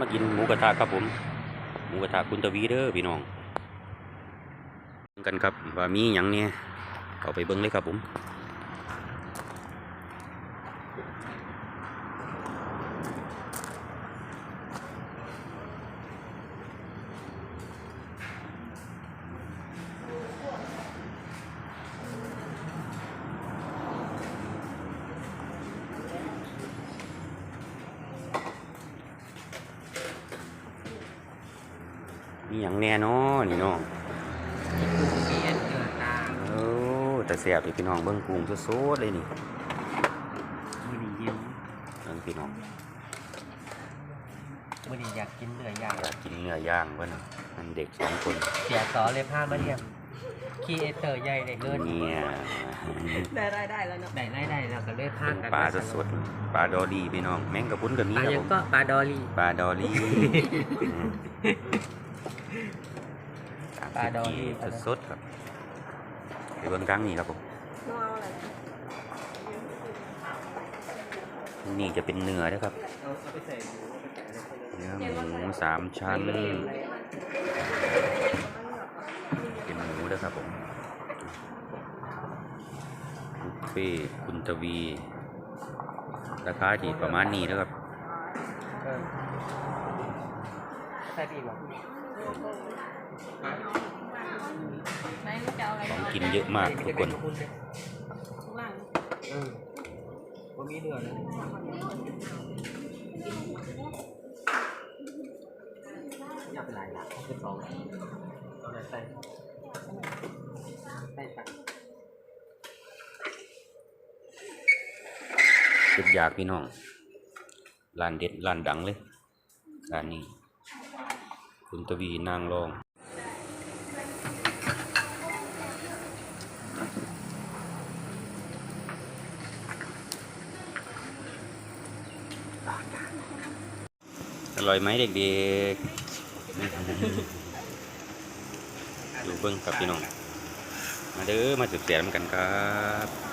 มากินหมูกระทะครับผม หมูกระทะคุณตวีเด้อพี่น้องกันครับว่ามีอย่างเนี้ยเอาไปเบิ้งเลยครับผม มีหยังแน่เนอนี่น้องกุ้งเสียนเกิดตาโอ้แต่เสียบเลยพี่น้องเบิ่งกุ้งสดๆเลยนี่มือดียิ้มเบิ่งพี่น้องมือดีอยากกินเนื้อย่างอยากกินเนื้อย่างเพิ่นน่ะมันเด็กสองคนเสียสอเลยผ้ามาเรียมคีเอเตอร์ใหญ่เลยเงินเนี่ยได้ได้ได้แล้วเนาะได้ได้ได้แล้วก็เลยผ้าเป็นกันปลาสดๆปลาดอดีพี่น้อง แมงกะพรุนก็มีปลาครับยัผงมก็ปลาดอลลี่ปลาดอลี ปลาดอลลี่สดๆครับไปเบิ่งกลางนี่ครับผม น้องเอาอะไรนี่จะเป็นเนื้อนะครับเอาไปใส่หมูเนื้อหมูสามชั้น เป็นหมูนะครับผมบุฟเฟ่ต์คุณทวี ราคาที่ประมาณนี้นะครับ ใส่ปีกหรอไหนจะเอาอะไร ของกินเยอะมากทุกคนข้างล่างเออผมมีเนื้อเลยอยากเป็นไรล่ะเป็นสองเอาไหนใส่ใส่ตักสุดยากพี่น้องร้านเด็ดร้านดังเลยร้านนี้ คุณทวีนางรอง อร่อยไหมเด็กๆ ดูเบิ้งครับพี่น้อง มาเด้อมาสืบเสียมกันครับ